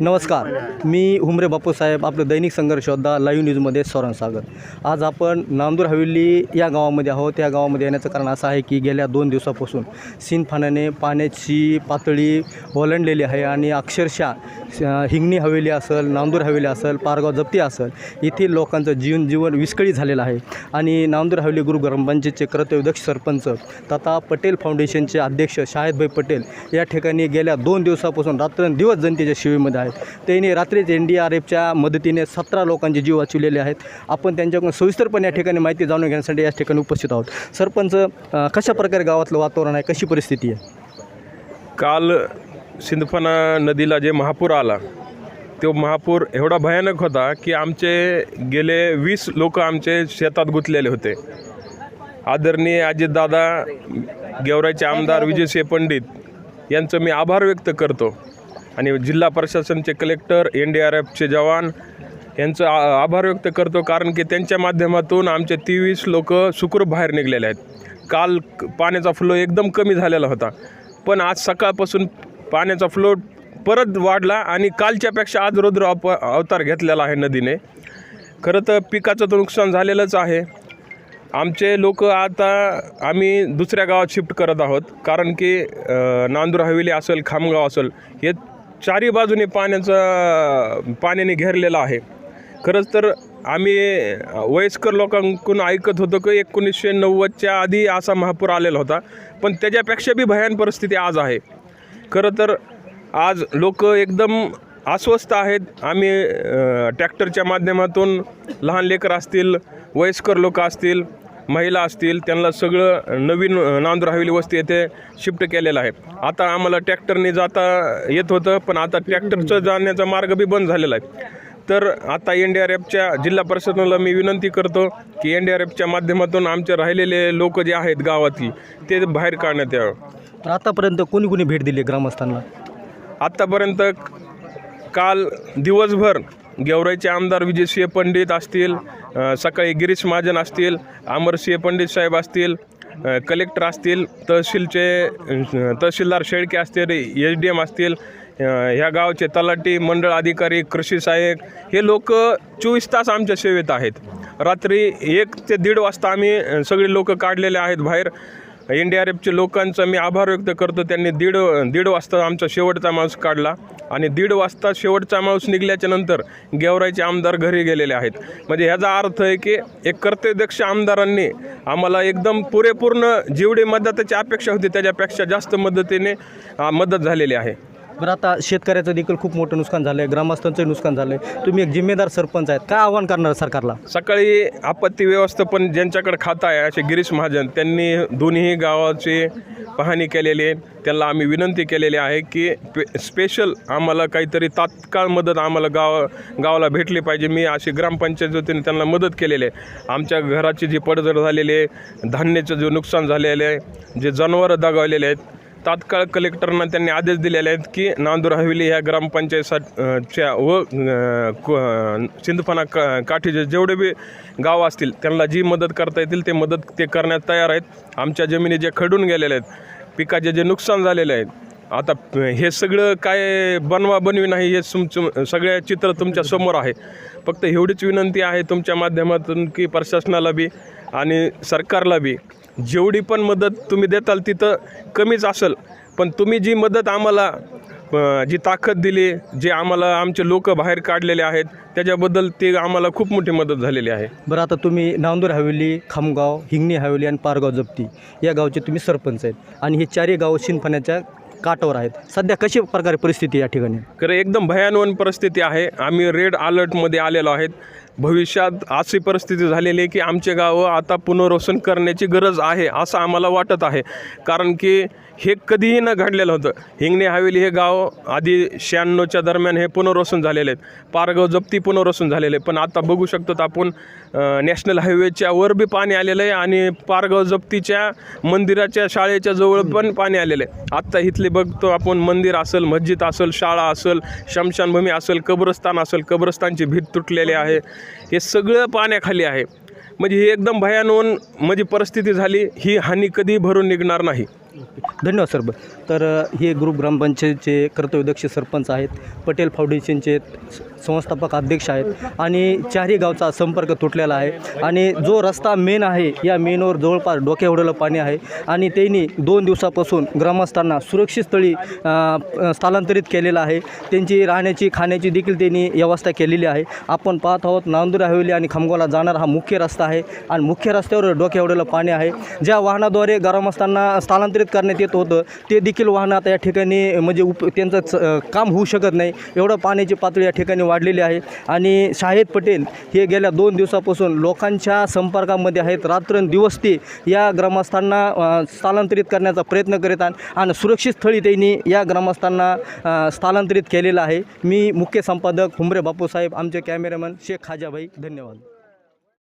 नमस्कार. मी हुमरे बापूसाहेब आपलं दैनिक संघर्ष योद्धा लाईव्ह न्यूजमध्ये सौरभ सागर आज आपण नांदूर हवेली या गावामध्ये आहोत. या गावामध्ये येण्याचं कारण असं आहे की गेल्या दोन दिवसापासून सिनफानाने पाण्याची पातळी ओलांडलेली आहे आणि अक्षरशः हिंगणी हवेली असेल नांदूर हवेली असेल पारगाव जप्ती असेल येथील लोकांचं जीवन जीवन विस्कळीत झालेलं आहे. आणि नांदूर हवेली गुरु ग्रामपंचायतचे कर्तव्यदक्ष सरपंच तथा पटेल फाउंडेशनचे अध्यक्ष शाहिदभाई पटेल या ठिकाणी गेल्या दोन दिवसापासून रात्रंदिवस जनतेच्या शिवीमध्ये आहेत. त्यांनी रात्रीच एन डी आर एफच्या मदतीने सतरा लोकांचे जीव वाचवलेले आहेत. आपण त्यांच्याकडून सविस्तरपणे या ठिकाणी माहिती जाणून घेण्यासाठी या ठिकाणी उपस्थित आहोत. सरपंच कशा प्रकारे गावातलं वातावरण आहे? कशी परिस्थिती आहे? काल सिंदफणा नदीला जे महापूर आला तो महापूर एवढा भयानक होता की आमचे गेले वीस लोक आमचे शेतात गुंतलेले होते. आदरणीय अजितदादा गेवराचे आमदार विजयसिंह पंडित यांचं मी आभार व्यक्त करतो. आणि जिल्हा प्रशासनचे कलेक्टर एन डी आर एफचे जवान यांचं आ- आभार व्यक्त करतो कारण की त्यांच्या माध्यमातून आमचे तेवीस लोक सुखरूप बाहेर निघलेले आहेत. काल पाण्याचा फ्लो एकदम कमी झालेला होता. पण आज सकाळपासून पाण्याचा फ्लो परत वाढला आणि कालच्यापेक्षा आज रुद्र अप अवतार घेतलेला आहे नदीने. खरं तर पिकाचं तर नुकसान झालेलंच आहे. आमचे लोक आता आम्ही दुसऱ्या गावात शिफ्ट करत आहोत. कारण की नांदूर हवेली असेल खामगाव असेल हे चारी बाजूने पाण्याचं पाण्याने घेरलेलं आहे. खरंच तर आम्ही वयस्कर लोकांकडून ऐकत होतो की एकोणीसशे नव्वदच्या आधी असा महापूर आलेला होता पण त्याच्यापेक्षा बी भयान परिस्थिती आज आहे. खरं तर आज लोक एकदम अस्वस्थ आहेत. आम्ही ट्रॅक्टरच्या माध्यमातून लहान लेकर असतील वयस्कर लोक असतील महिला असतील त्यांना सगळं नवीन नांदूर हवेली वस्ती येथे शिफ्ट केलेलं आहे. आता आम्हाला ट्रॅक्टरने जाता येत होतं पण आता ट्रॅक्टरचं जाण्याचा मार्ग बी बंद झालेला आहे. तर आता एन डी आर एफच्या जिल्हा प्रशासनाला मी विनंती करतो की एन डी आर एफच्या माध्यमातून आमचे राहिलेले लोक जे आहेत गावातील ते बाहेर काढण्यात यावं. तर आतापर्यंत कोणी कोणी भेट दिली ग्रामस्थांना? आत्तापर्यंत काल दिवसभर गेवराईचे आमदार विजयसिंह पंडित असतील सकाळी गिरीश महाजन असतील अमरसिंह पंडित साहेब असतील कलेक्टर असतील तहसीलचे तहसीलदार शेळके असतील एच डी एम असतील ह्या गावचे तलाठी मंडळ अधिकारी कृषी सहाय्यक हे लोक चोवीस तास आमच्या सेवेत आहेत. रात्री एक ते दीड वाजता आम्ही सगळे लोक काढलेले आहेत बाहेर. एन डी आर एफच्या लोकांचा मी आभार व्यक्त करतो. त्यांनी दीड दीड वाजता आमचा शेवटचा माणूस काढला. आणि दीड वाजता शेवटचा माणूस निघल्याच्या नंतर गेवराईचे आमदार घरी गेलेले आहेत. म्हणजे ह्याचा अर्थ आहे की एक कर्तव्यदक्ष आमदारांनी आम्हाला एकदम पुरेपूर्ण जेवढी मदताची अपेक्षा होती त्याच्यापेक्षा जास्त मदतीने मदत झालेली आहे. बरं आता शेतकऱ्याचं देखील खूप मोठं नुकसान झालं आहे ग्रामस्थांचं नुकसान झालं आहे तुम्ही एक जिम्मेदार सरपंच आहेत काय आव्हान करणार सरकारला? सकाळी आपत्ती व्यवस्थापन ज्यांच्याकडे खातं आहे असे गिरीश महाजन त्यांनी दोन्ही गावाची पाहणी केलेली आहे. त्यांना आम्ही विनंती केलेली आहे की पे स्पेशल आम्हाला काहीतरी तात्काळ मदत आम्हाला गाव गावाला भेटली पाहिजे. मी अशी ग्रामपंचायत वतीने त्यांना मदत केलेली आहे. आमच्या घराची जी पडझड झालेली आहे धान्याचं जे नुकसान झालेलं आहे जे जनावरं दगावलेले आहेत तात्काळ कलेक्टरना त्यांनी आदेश दिलेले आहेत की नांदूर हवेली ह्या ग्रामपंचायतच्या व क- सिंधफणा का काठीचे जेवढे बी गाव असतील त्यांना जी मदत करता येतील ते मदत ते करण्यात तयार आहेत. आमच्या जमिनी जे खडून गेलेले आहेत पिकाचे जे नुकसान झालेले आहेत आता हे सगळं काय बनवा बनवी नाही हे तुमचं सगळ्या चित्र तुमच्यासमोर आहे. फक्त एवढीच विनंती आहे तुमच्या माध्यमातून की प्रशासनाला बी आणि सरकारला बी जेवढी पण मदत तुम्ही देताल तिथं कमीच असेल. पण तुम्ही जी मदत आम्हाला जी ताकद दिली जे आम्हाला आमचे लोक बाहेर काढलेले आहेत त्याच्याबद्दल ते आम्हाला खूप मोठी मदत झालेली आहे. बरं आता तुम्ही नांदूर हवेली खामगाव हिंगणी हवेली आणि पारगाव जप्ती या गावचे तुम्ही सरपंच आहेत. आणि हे चारही गाव शिंदफण्याच्या काठावर आहेत. सध्या कशी प्रकारे परिस्थिती या ठिकाणी? खरं एकदम भयानवन परिस्थिती आहे. आम्ही रेड अलर्टमध्ये आलेलो आहेत. भविष्यात अशी परिस्थिती झालेली आहे की आमचे गावं आता पुनर्वसन करण्याची गरज आहे असं आम्हाला वाटत आहे. कारण की हे कधीही न घडलेलं होतं. हिंगणे हवेली हे गाव आधी शहाण्णवच्या दरम्यान हे पुनर्वसन झालेले आहेत. पारगाव जप्ती पुनर्वसन झालेले आहे पण आता बघू शकतो आपण नॅशनल हायवेच्या वर बी पाणी आलेलं आहे आणि पारगाव जप्तीच्या मंदिराच्या शाळेच्या जवळ पण पाणी आलेलं आहे. आत्ता इथले बघतो आपण मंदिर असेल मस्जिद असेल शाळा असेल शमशानभूमी असेल कब्रस्तान असेल कब्रस्तानची भीत तुटलेली आहे. हे सगळं पाण्याखाली आहे. म्हणजे ही एकदम भयानवन म्हणजे परिस्थिती झाली ही हानी कधी भरून निघणार नाही. धन्यवाद सर. ब तर हे ग्रुप ग्रामपंचायतचे कर्तव्यदक्ष सरपंच आहेत पटेल फाउंडेशनचे संस्थापक अध्यक्ष आहेत आणि चारही गावचा संपर्क तुटलेला आहे आणि जो रस्ता मेन आहे या मेनवर जवळपास डोक्या पाणी आहे आणि त्यांनी दोन दिवसापासून ग्रामस्थांना सुरक्षित स्थळी स्थलांतरित केलेलं आहे. त्यांची राहण्याची खाण्याची देखील त्यांनी व्यवस्था केलेली आहे. आपण पाहत आहोत नांदूर हवेली आणि खामगावला जाणारा हा मुख्य रस्ता आहे आणि मुख्य रस्त्यावर डोक्या पाणी आहे. ज्या वाहनाद्वारे ग्रामस्थांना स्थलांतरित करण्यात येत होतं. ते देखील वाहनं आता या ठिकाणी म्हणजे उप त्यांचं च- काम होऊ शकत नाही. एवढं पाण्याची पातळी या ठिकाणी वाढलेली आहे. आणि शाहिद पटेल हे गेल्या दोन दिवसापासून लोकांच्या संपर्कामध्ये आहेत. रात्रंदिवस ते या ग्रामस्थांना स्थलांतरित करण्याचा प्रयत्न करीत आहेत आणि सुरक्षित स्थळी त्यांनी या ग्रामस्थांना स्थलांतरित केलेलं आहे. मी मुख्य संपादक हुमरे बापूसाहेब आमचे कॅमेरामॅन शेख खाजाभाई धन्यवाद.